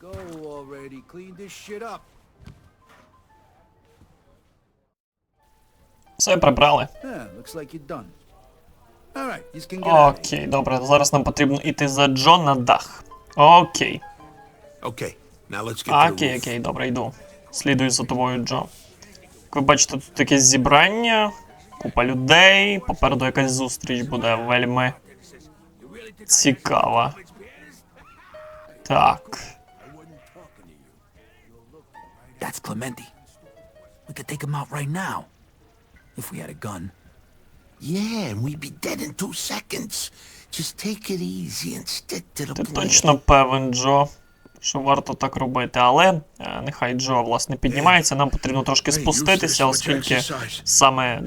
go already. Clean this shit up. Все прибрали. Yeah, looks like you're done. All right, you can get out. of here. Окей, добре. Зараз нам потрібно йти за Джо на дах. Окей. Okay, now let's get to the Окей, roof. окей, добре, йду. Слідую за тобою, Джо. Як ви бачите, тут таке зібрання, купа людей, попереду якась зустріч буде вельми цікава. Так. That's Clementi. We could take him out right now. If we had a gun. Yeah, and we'd be dead in two seconds. Just take it easy and stick to the Ти plan. точно певен, Джо, що варто так робити, але е, нехай Джо, власне, піднімається, нам потрібно трошки спуститися, оскільки саме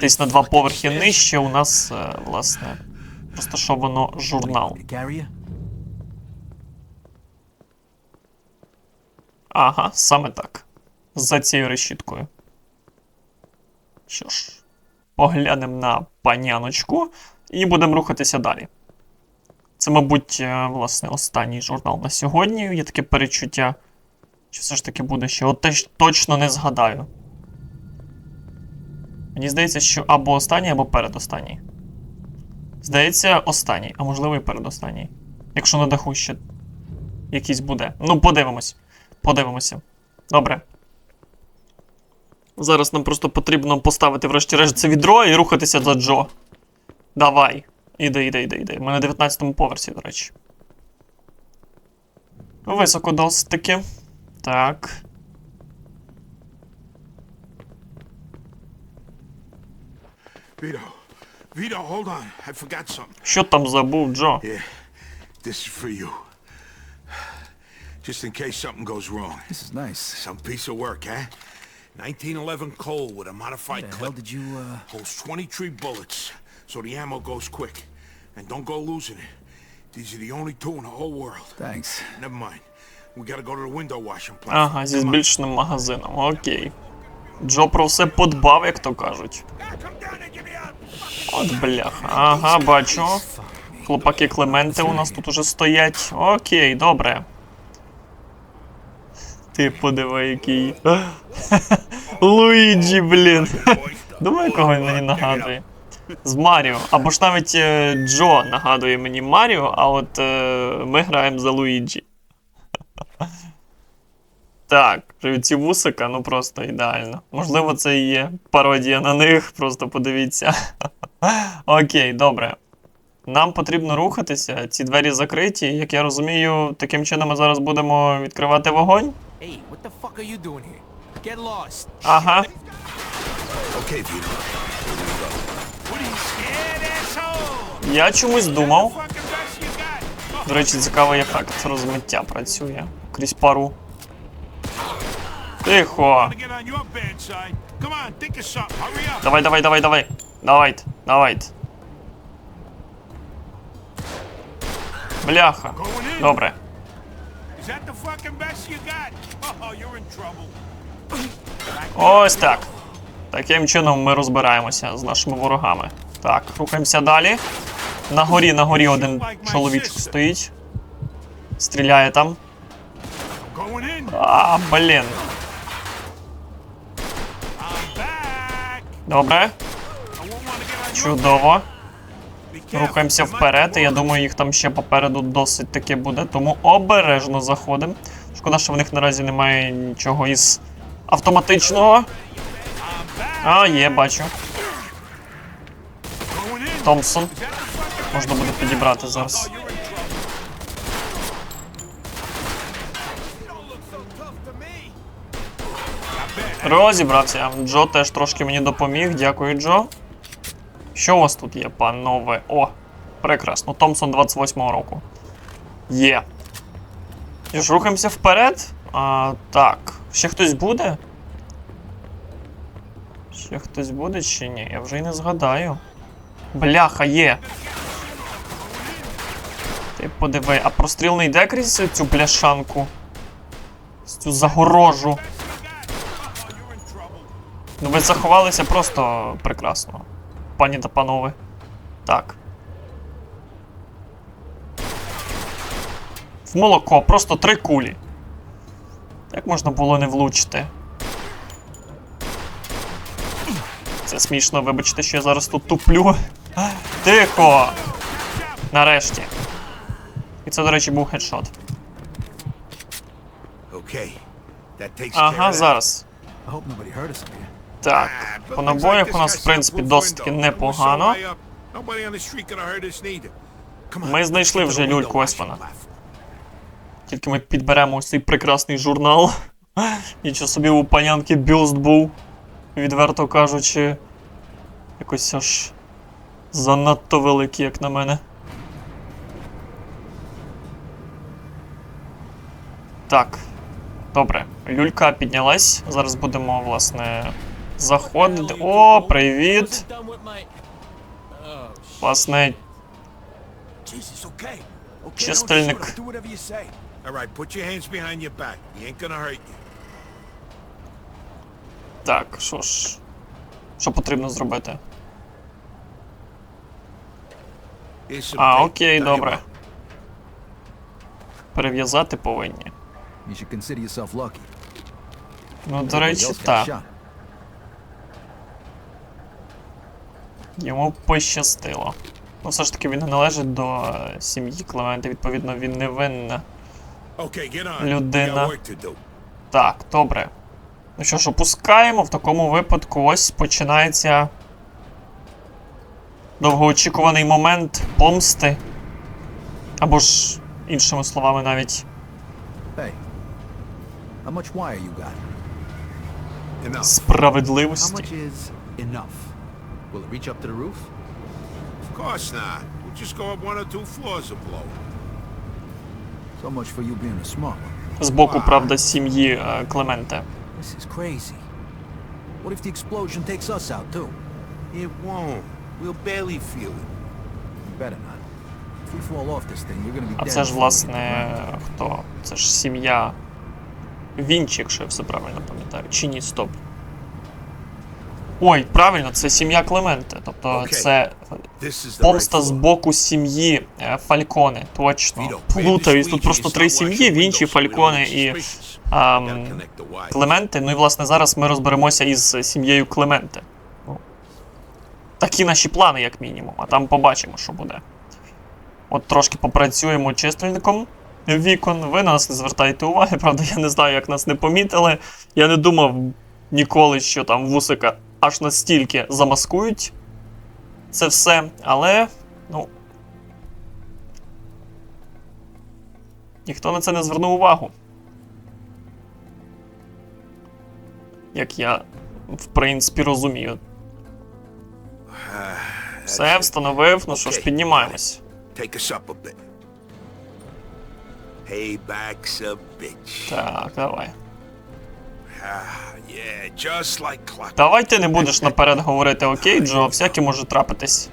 десь на два поверхи нижче у нас, е, власне, розташовано журнал. To carry you? Ага, саме так. За цією решіткою. Що ж, поглянемо на паняночку і будемо рухатися далі. Це, мабуть, е, власне, останній журнал на сьогодні. Є таке перечуття. Чи все ж таки буде ще? От теж точно не згадаю. Мені здається, що або останній, або передостанній. Здається, останній, а можливо і передостанній. Якщо на даху ще якийсь буде. Ну, подивимось. Подивимося. Добре. Зараз нам просто потрібно поставити врешті-решт це відро і рухатися за Джо. Давай. Іди, іди, іди, іди. Ми на 19-му поверсі, до речі. Високо досить таки. Так. Vito, Vito, hold on. I forgot something. Що там забув, Джо? Yeah, this is for you. Just in case something goes wrong. This is nice. Some piece of work, huh? 1911 Cole with a modified The hell did you, uh... Holds 23 bullets, so the ammo goes quick. And don't go losing it. These are the only two in the whole world. Thanks. Never mind. We gotta go to the window washing platform. Ага, зі збільшеним магазином. Окей. Джо про все подбав, як то кажуть. От бляха. Ага, бачу. Хлопаки Клементи у нас тут уже стоять. Окей, добре. Ти подиви, який. Луїджі, блін. Думаю, кого він мені нагадує. З Маріо. Або ж навіть е, Джо нагадує мені Маріо, а от е, ми граємо за Луїджі. Так, ці вусика, ну просто ідеально. Можливо, це і є пародія на них, просто подивіться. Окей, добре. Нам потрібно рухатися, ці двері закриті. Як я розумію, таким чином ми зараз будемо відкривати вогонь. Hey, what the fuck are you doing here? Get lost. Ага. Okay, Vito. What are you scared, asshole? Я чомусь думав. Fucking best you got. До речі, цікавий ефект розмиття працює крізь пару. Тихо. To get on your bad side. Come on, think of something. Hurry up. Давай, давай, давай, давай. Давайте, давайте. Бляха. Going in. Добре. That the fucking best you got? Oh, you're in trouble. Ось так. Таким чином ми розбираємося з нашими ворогами. Так, рухаємося далі. На горі, на горі один чоловічок стоїть. Стріляє там. А, блін. Добре, чудово. Рухаємося вперед. і Я думаю, їх там ще попереду досить таки буде, тому обережно заходимо. Шкода, що в них наразі немає нічого із автоматичного. А, є, бачу. Томпсон. Можна буде підібрати зараз. Розібрався. Джо теж трошки мені допоміг. Дякую, Джо. Що у вас тут є, панове? О, прекрасно. Томпсон 28-го року. Є. Що ж, рухаємося вперед. А, так. Ще хтось буде? Ще хтось буде чи ні? Я вже й не згадаю. Бляха, є. Ти подиви, а простріл не йде крізь цю бляшанку? З Цю загорожу. Ну ви заховалися просто прекрасно. Пані та панове. Так. В молоко, просто три кулі. Як можна було не влучити? Це смішно, вибачте, що я зараз тут туплю. Тихо! Нарешті. І це, до речі, був хедшот. Ага, зараз. I hope nobody heard us. Так, Ah, по набоях у нас, в принципі, досить таки непогано. Ми знайшли вже люльку Еспана. Тільки ми підберемо ось цей прекрасний журнал. Нічого собі у панянки бюст був. Відверто кажучи. Якось аж занадто великий, як на мене. Так. Добре. Люлька піднялась. Зараз будемо, власне, заходити. О, привіт! Власне, hurt you. Так, що ж. Що потрібно зробити? А, окей, добре. Перев'язати повинні. Ну, до речі, так. Йому пощастило. Ну, все ж таки, він не належить до е, сім'ї Клемента, відповідно, він не винна. Okay, get on. We Людина. Так, добре. Ну що ж, опускаємо. В такому випадку ось починається довгоочікуваний момент помсти. Або ж, іншими словами, навіть справедливості. Will it reach up to the roof? Of course not. We'll just go up one or two floors or blow. So much for you being a smart one. З боку, правда, сім'ї е, Клемента. This is crazy. What if the explosion takes us out too? It won't. We'll barely feel it. You better not. If we fall off this thing, you're gonna be А це ж, власне, хто? Це ж сім'я Вінчі, якщо я все правильно пам'ятаю. Чи ні, стоп. Ой, правильно, це сім'я Клементе. Тобто це помста з боку сім'ї е, Фальконе. Точно. Плутаюсь, тут просто три сім'ї: Вінчі, Фальконе і wires. Клементе. Ну і власне зараз ми розберемося із сім'єю Клементе. Ну, Такі наші плани, як мінімум, а там побачимо, що буде. От трошки попрацюємо чистильником вікон. Ви на нас не звертайте уваги, правда, я не знаю, як нас не помітили. Я не думав ніколи, що там вусика аж настільки замаскують це все, але, ну. Ніхто на це не звернув увагу. Як я, в принципі, розумію. Все, встановив, ну що ж, піднімаємось. Take us Давай ти не будеш наперед говорити окей, Джо, всяке може трапитись.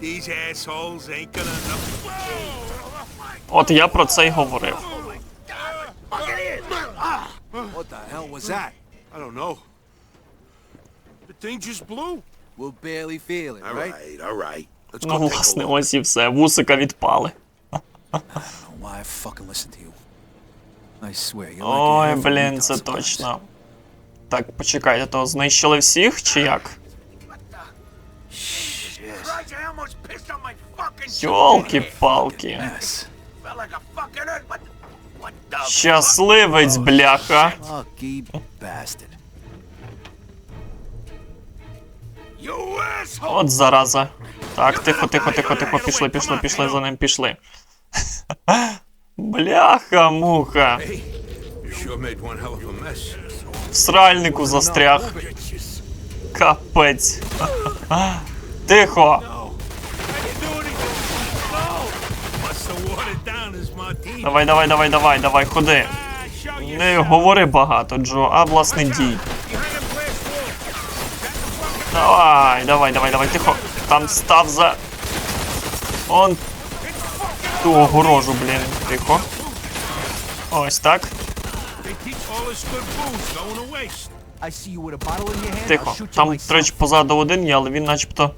These assholes ain't gonna know. От я про це й говорив. What the hell was that? I don't know. The thing just blew. We'll barely feel it, All right? right, all right. Let's Ну, go власне, ось і все. Вусика відпали. I don't know why I fucking listen to you. I swear, you're like Ой, блін, це точно. Так, почекайте, то знищили всіх чи як? Йолки-палки. Щасливець, бляха. От зараза. Так, тихо, тихо, тихо, тихо, пішли, пішли, пішли за ним, пішли. Бляха, муха. Hey, you sure made one hell of a mess. В сральнику застряг. Капець. Тихо. Давай, давай, давай, давай, давай, ходи. Ah, Не говори багато, Джо, а власне дій. Давай, давай, давай, давай, тихо. Там став за. Он ту огорожу, блін. Тихо. Ось так. Тихо. Там, речі, позаду один є, але він начебто.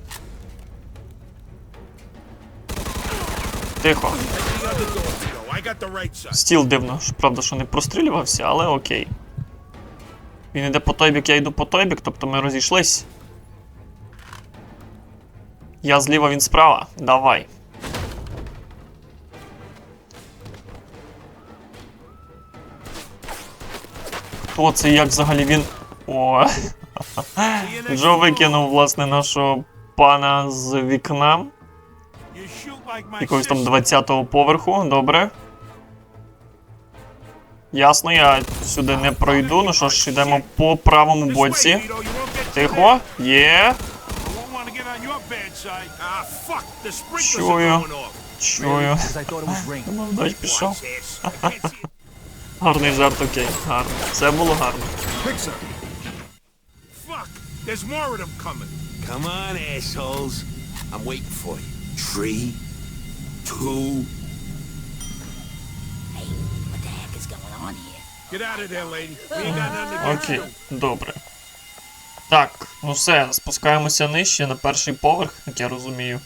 Тихо. Стіл дивно, правда, що не прострілювався, але окей. Він іде по той бік, я йду по той бік, тобто ми розійшлись. Я зліва, він справа. Давай. Хто це, як взагалі він. О. Джо викинув, власне, нашого пана з вікна. Якогось там 20-го поверху, добре. Ясно, я сюди не пройду. Ну що ж, йдемо по правому боці. Тихо, є. Чую. Чую. Ну, дощ пішов. Гарний жарт, окей. Гарно. Це було гарно. Fuck. There's more of them coming. Come on, assholes. I'm waiting for you. Three, two, Hey, what the heck is going on here? Get out of there, lady. We ain't got nothing against Окей, добре. Так, ну все, спускаємося нижче на перший поверх, як я розумію.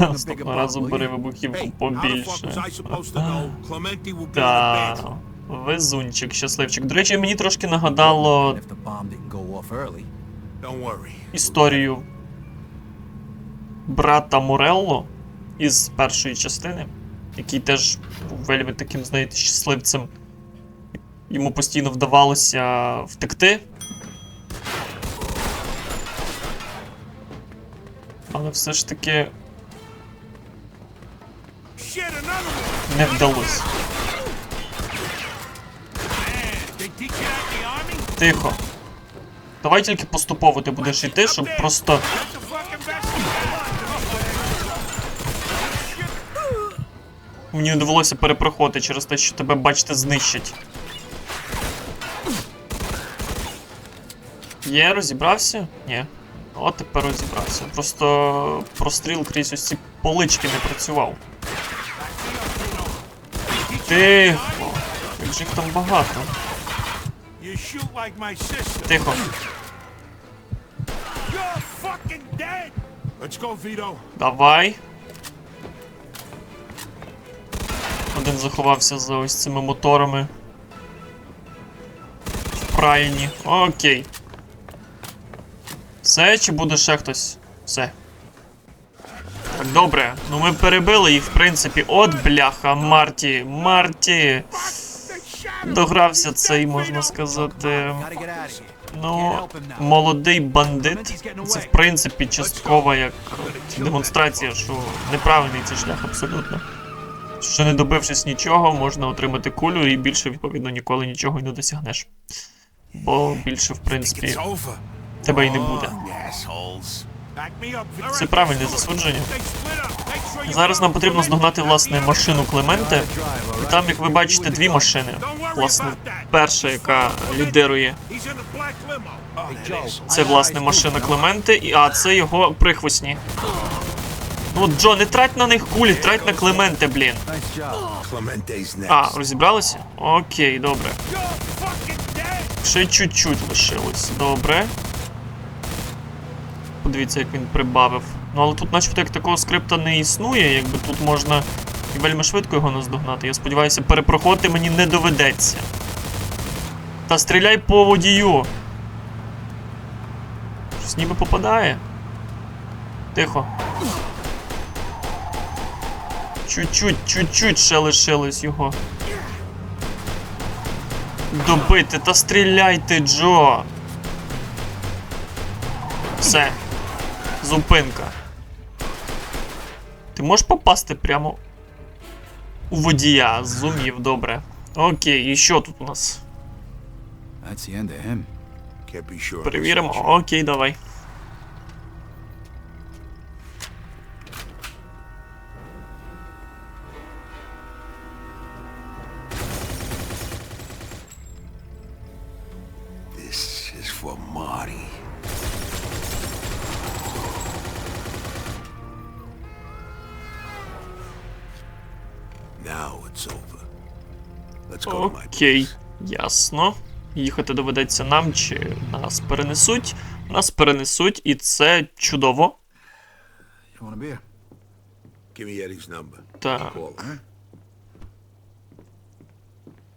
Наступного разу бери вибухівку побільше. Та, везунчик, щасливчик. До речі, мені трошки нагадало історію брата Морелло із першої частини, який теж був вельми таким, знаєте, щасливцем. Йому постійно вдавалося втекти. Але все ж таки the army? Тихо. Давай тільки поступово ти будеш йти, щоб просто. Мені довелося перепроходити через те, що тебе, бачите, знищать. Є, розібрався? Ні. От тепер розібрався. Просто простріл крізь ось ці полички не працював. Тихо. Як же їх там багато. Тихо. Давай. Один заховався за ось цими моторами. В. Окей. Все, чи буде ще хтось? Все. Так, добре. Ну ми перебили їх, в принципі. От бляха, Марті. Марті. Догрався цей, можна сказати. Ну, молодий бандит. Це в принципі часткова як демонстрація, що неправильний цей шлях абсолютно. Що не добившись нічого, можна отримати кулю і більше, відповідно, ніколи нічого й не досягнеш. Бо більше, в принципі, тебе й не буде. Це правильне засудження. Зараз нам потрібно здогнати, власне, машину Клементе. І там, як ви бачите, дві машини. Власне, перша, яка is. це власне машина Клементе, а це його прихвостні. Ну, Джо, не трать на них кулі, трать на Клементе, блін. А, розібралися? Окей, добре. Ще чуть-чуть лишилось. Добре. Подивіться, як він прибавив. Ну, але тут, начебто, як такого скрипта не існує, якби тут можна і вельми швидко його наздогнати. Я сподіваюся, перепроходити мені не доведеться. Та стріляй по водію. Щось ніби попадає. Тихо. Чуть-чуть, чуть-чуть ще лишилось його. Добити, та стріляйте, Джо. Все. Зупинка. Ти можеш попасти прямо у водія. Зумів, добре. Окей, і що тут у нас? Перевіримо. Окей, давай. Go Окей, ясно. Їхати доведеться нам чи нас перенесуть. Нас перенесуть, і це чудово. Так.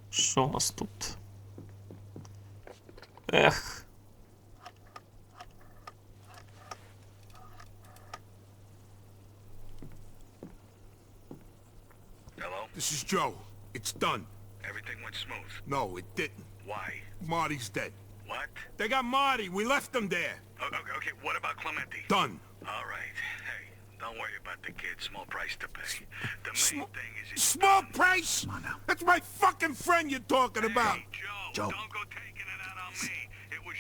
Що у нас тут? Ех. Hello? This is Joe. It's done. Everything went smooth. No, it didn't. Why? Marty's dead. What? They got Marty. We left him there. Oh, okay, okay, what about Clementi? Done. All right. Hey, don't worry about the kid. Small price to pay. The main Sm- thing is... it's Small done. price? on now. That's my fucking friend you're talking about. Joe, Joe. don't go taking it out on me. It was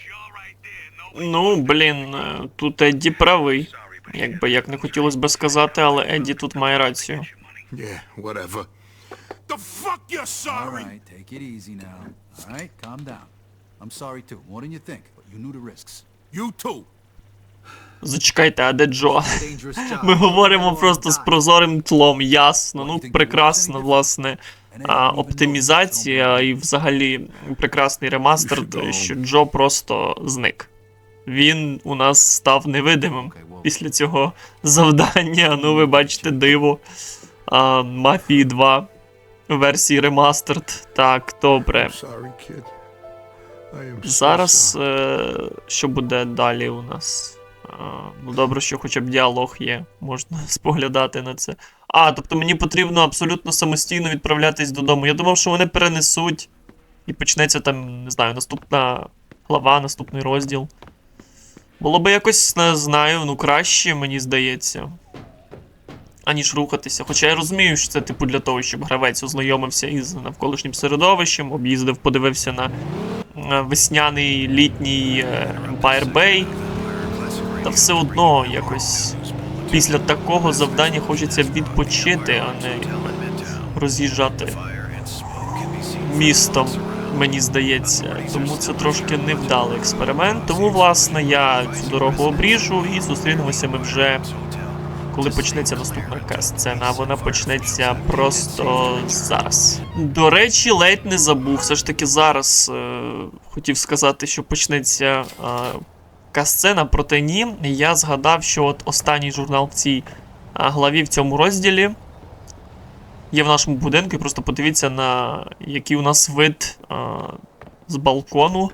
there. Nobody... Ну, блін, е, тут Едді правий. Якби як не хотілося би сказати, але Едді тут має рацію. Yeah, whatever. The fuck you're All right, take it easy now. All right, calm down. I'm sorry too, more than you think, but you knew the risks. You too. Зачекайте, а де Джо? Ми говоримо просто з прозорим тлом, ясно. Ну, прекрасна, власне, а, оптимізація і взагалі прекрасний ремастер, що Джо просто зник. Він у нас став невидимим після цього завдання. Ну, ви бачите диво. А, Мафії 2 версії ремастерд. Так, добре. Зараз е, що буде далі у нас? А, ну добре, що хоча б діалог є, можна споглядати на це. А, тобто мені потрібно абсолютно самостійно відправлятись додому. Я думав, що вони перенесуть. І почнеться там, не знаю, наступна глава, наступний розділ. Було би якось, не знаю, ну краще, мені здається. Аніж рухатися. Хоча я розумію, що це типу для того, щоб гравець ознайомився із навколишнім середовищем, об'їздив, подивився на е, весняний літній е, Empire Bay. Та все одно якось після такого завдання хочеться відпочити, а не роз'їжджати містом, мені здається. Тому це трошки невдалий експеримент. Тому, власне, я цю дорогу обріжу і зустрінемося ми вже. Коли почнеться наступна касцена, а вона почнеться просто зараз. До речі, ледь не забув. Все ж таки зараз е, хотів сказати, що почнеться е, касцена, проте ні. Я згадав, що от останній журнал в цій е, главі в цьому розділі є в нашому будинку. І просто подивіться на який у нас вид е, з балкону.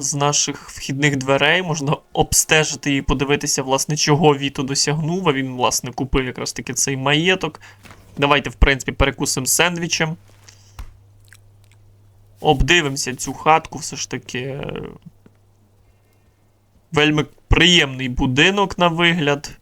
З наших вхідних дверей можна обстежити і подивитися, власне, чого Віто досягнув. А він, власне, купив якраз таки цей маєток. Давайте, в принципі, перекусимо сендвічем. Обдивимося цю хатку, все ж таки. е, Вельми приємний будинок на вигляд.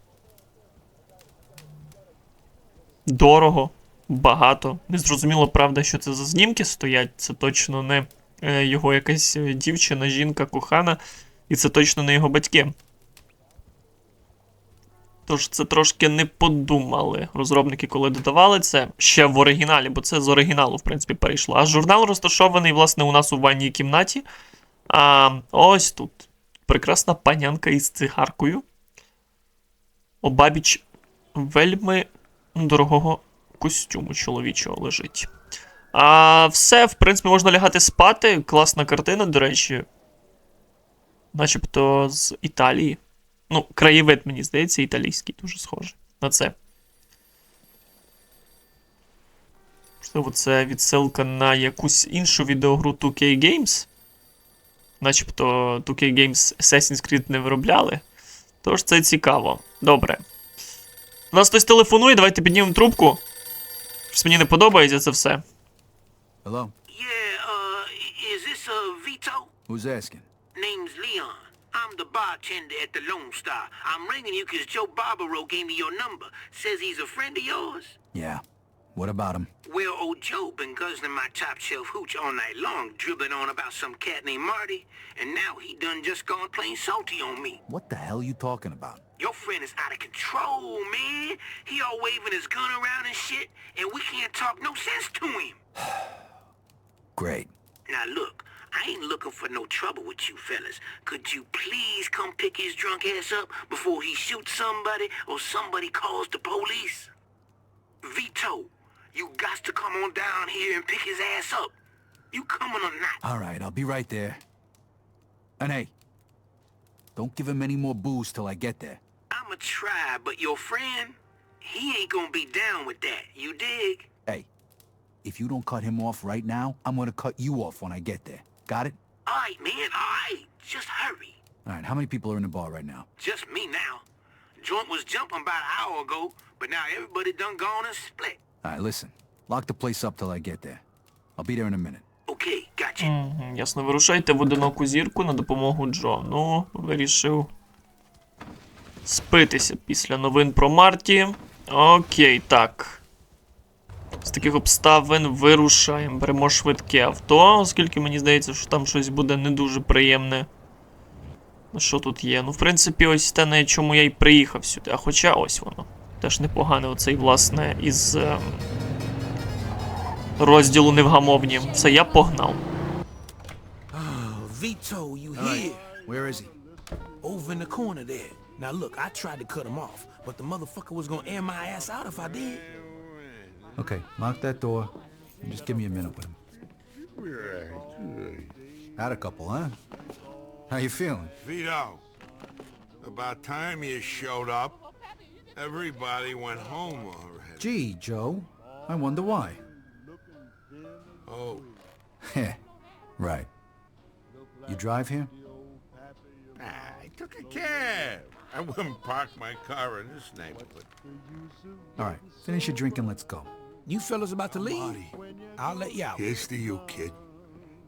Дорого, багато. Незрозуміло, правда, що це за знімки стоять. Це точно не його якась е, дівчина, жінка, кохана, і це точно не його батьки. Тож це трошки не подумали розробники, коли додавали це ще в оригіналі, бо це з оригіналу, в принципі, перейшло. А журнал розташований, власне, у нас у ванній кімнаті. А ось тут прекрасна панянка із цигаркою. Обабіч вельми дорогого костюму чоловічого лежить. А все, в принципі, можна лягати спати. Класна картина, до речі. Начебто з Італії. Ну, краєвид, мені здається, італійський, дуже схожий на це. Можливо, це відсилка на якусь іншу відеогру 2K Games. Начебто 2K Games Assassin's Creed не виробляли. Тож це цікаво. Добре. У нас хтось телефонує, давайте піднімемо трубку. Щось мені не подобається це все. Hello? Yeah, uh, is this, uh, Vito? Who's asking? Name's Leon. I'm the bartender at the Lone Star. I'm ringing you 'cause Joe Barbaro gave me your number. Says he's a friend of yours. Yeah. What about him? Well, old Joe been guzzling my top shelf hooch all night long, dribbling on about some cat named Marty, and now he done just gone plain salty on me. What the hell you talking about? Your friend is out of control, man. He all waving his gun around and shit, and we can't talk no sense to him. Great. Now look, I ain't looking for no trouble with you fellas. Could you please come pick his drunk ass up before he shoots somebody or somebody calls the police? Vito, you got to come on down here and pick his ass up. You coming or not? All right, I'll be right there. And hey, don't give him any more booze till I get there. I'm I'ma try, but your friend, he ain't gonna be down with that. You dig? Hey, if you don't cut him off right now, I'm gonna cut you off when I get there. Got it? All man. All. Just hurry. All right, how many people are in the bar right now? Just me now. Joint was jumping about an hour ago, but now everybody done gone and split. All right, listen. Lock the place up till I get there. I'll be there in a minute. Okay, gotcha. Мгм, Ясно, вирушайте в одиноку зірку на допомогу Джо. Ну, вирішив спитися після новин про Марті. Окей, так. З таких обставин вирушаємо. Беремо швидке авто, оскільки мені здається, що там щось буде не дуже приємне. Ну, що тут є? Ну, в принципі, ось те, на чому я й приїхав сюди. А хоча ось воно. Теж непогане, оцей, власне, із ем, розділу невгамовні. Все, я погнав. Vito, you here? where is he? Over in the corner there. Now look, I tried to cut him off, but the motherfucker was gonna air my ass out if I did. Okay, lock that door and just give me a minute with him. Had a couple, huh? How you feeling? Vito, about time you showed up. Everybody went home already. Gee, Joe, I wonder why. Oh, Heh, right. You drive here? Ah, I took a cab. I wouldn't park my car in this neighborhood. All right, finish your drink and let's go. You fellas about to leave? I'll let you out. Here's to you, kid.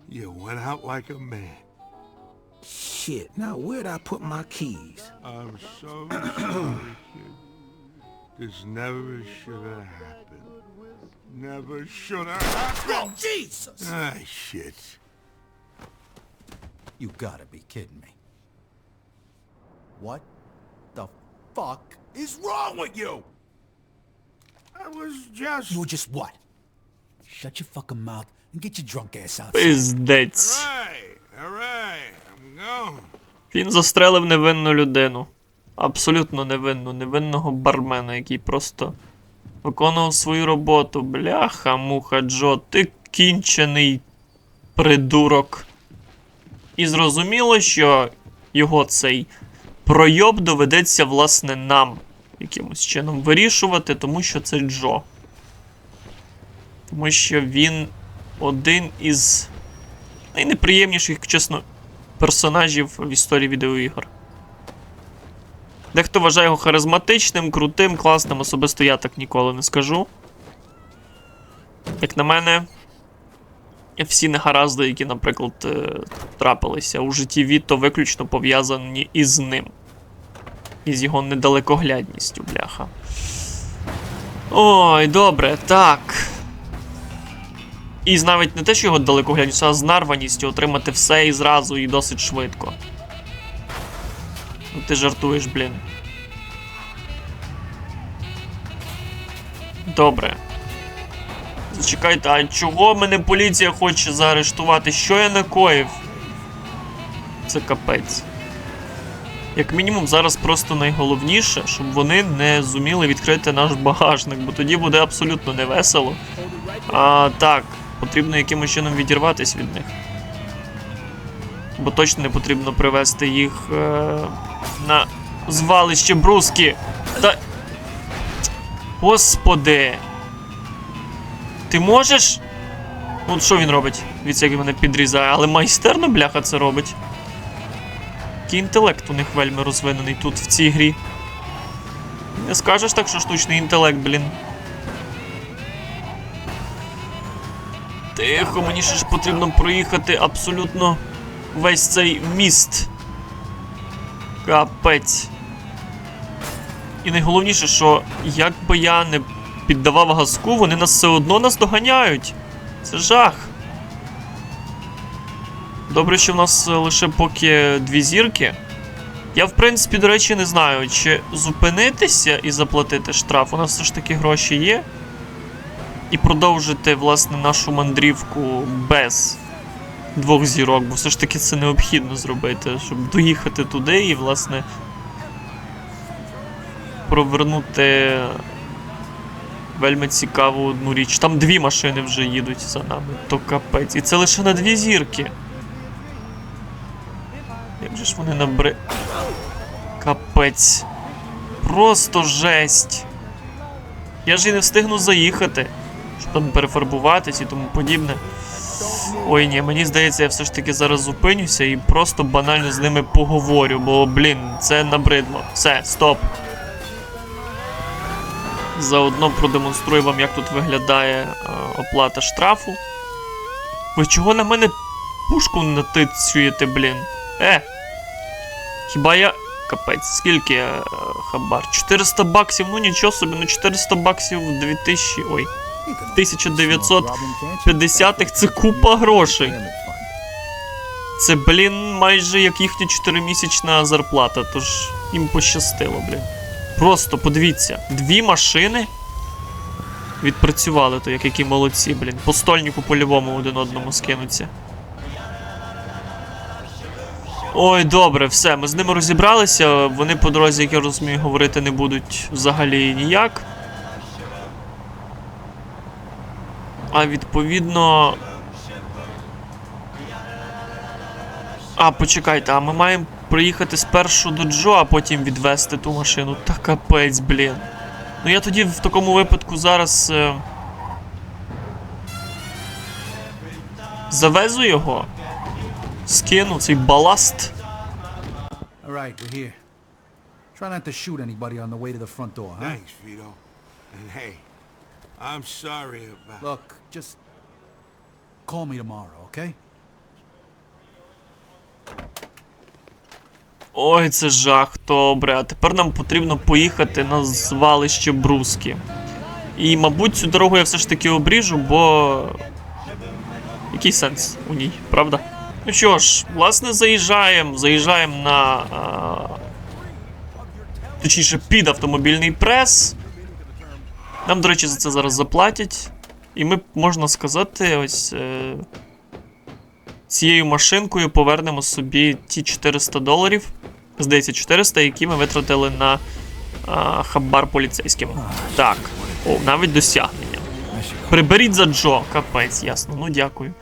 You went out like a man. Shit, now where'd I put my keys? I'm so sorry, kid. This never should have happened. Never should have happened. Oh, Jesus! Ah, shit. You gotta be kidding me. What the fuck is wrong with you? I was just... You were just what? Shut your fucking mouth and get your drunk ass out. Пиздець. Right, all I'm going. Він застрелив невинну людину. Абсолютно невинну, невинного бармена, який просто виконував свою роботу. Бляха, муха, Джо, ти кінчений придурок. І зрозуміло, що його цей пройоб доведеться, власне, нам якимось чином вирішувати, тому що це Джо. Тому що він один із найнеприємніших, чесно, персонажів в історії відеоігор. Дехто вважає його харизматичним, крутим, класним, особисто я так ніколи не скажу. Як на мене, всі негаразди, які, наприклад, е, трапилися у житті Віто, виключно пов'язані із ним. Із його недалекоглядністю, бляха. Ой, добре, так. І навіть не те, що його далекоглядністю, а з нарваністю отримати все і зразу, і досить швидко. Ну ти жартуєш, блін. Добре. Зачекайте, а чого мене поліція хоче заарештувати? Що я накоїв? Це капець. Як мінімум, зараз просто найголовніше, щоб вони не зуміли відкрити наш багажник, бо тоді буде абсолютно невесело. А так, потрібно якимось чином відірватися від них. Бо точно не потрібно привести їх е, на звалище бруски. Та. Господи. Ти можеш? От що він робить? Від мене підрізає, але майстерно, бляха, це робить. Який інтелект у них вельми розвинений тут в цій грі. Не скажеш так, що штучний інтелект, блін. Тихо, мені ще ж потрібно проїхати абсолютно весь цей міст. Капець. І найголовніше, що як би я не піддавав газку, вони нас все одно нас доганяють. Це жах. Добре, що в нас е, лише поки дві зірки. Я, в принципі, до речі, не знаю, чи зупинитися і заплатити штраф. У нас все ж таки гроші є. І продовжити, власне, нашу мандрівку без двох зірок, бо все ж таки це необхідно зробити, щоб доїхати туди і, власне, провернути вельми цікаву одну річ. Там дві машини вже їдуть за нами, то капець. І це лише на дві зірки. Як же ж вони набри. Капець. Просто жесть. Я ж і не встигну заїхати, щоб там перефарбуватись і тому подібне. Ой, ні, мені здається, я все ж таки зараз зупинюся і просто банально з ними поговорю, бо, блін, це набридло. Все, стоп. Заодно продемонструю вам, як тут виглядає е, оплата штрафу. Ви чого на мене пушку натицюєте, блін? Е! Хіба я. Капець, скільки е, хабар? 400 баксів, ну нічого собі, ну 400 баксів в 2000. Ой. 1950-х це купа грошей. Це, блін, майже як їхня 4-місячна зарплата, тож їм пощастило, блін. Просто подивіться, дві машини відпрацювали то, як які молодці, блін. По стольнику по-любому один одному скинуться. Ой, добре, все, ми з ними розібралися. Вони по дорозі, як я розумію, говорити не будуть взагалі ніяк. А відповідно. А, почекайте, а ми маємо приїхати спершу до Джо, а потім відвести ту машину. Та капець, блін. Ну я тоді в такому випадку зараз. Е... Завезу його. Скину цей баласт. All right, we're here. Try not to shoot anybody on the way to the front door, huh? Thanks, Vito. And hey, I'm sorry about... Look, just call me tomorrow, okay? Ой, це жах, добре. А тепер нам потрібно поїхати на звалище Бруски. І, мабуть, цю дорогу я все ж таки обріжу, бо. Який сенс у ній, правда? Ну що ж, власне, заїжджаємо. Заїжджаємо на. А... Точніше, під автомобільний прес. Нам, до речі, за це зараз заплатять. І ми, можна сказати, ось. Е... Цією машинкою повернемо собі ті 400 доларів. Здається, 400, які ми витратили на а, хабар поліцейським. Так. О, навіть досягнення. Приберіть за Джо. Капець, ясно. Ну дякую.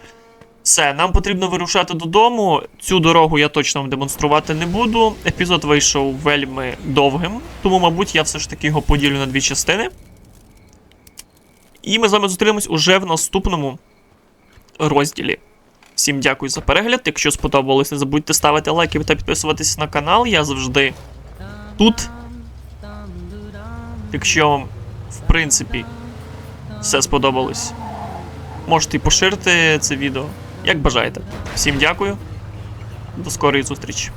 Все, нам потрібно вирушати додому. Цю дорогу я точно вам демонструвати не буду. Епізод вийшов вельми довгим, тому, мабуть, я все ж таки його поділю на дві частини. І ми з вами зустрінемось уже в наступному розділі. Всім дякую за перегляд. Якщо сподобалось, не забудьте ставити лайки та підписуватися на канал. Я завжди тут. Якщо вам, в принципі, все сподобалось, можете і поширити це відео, як бажаєте. Всім дякую. До скорої зустрічі.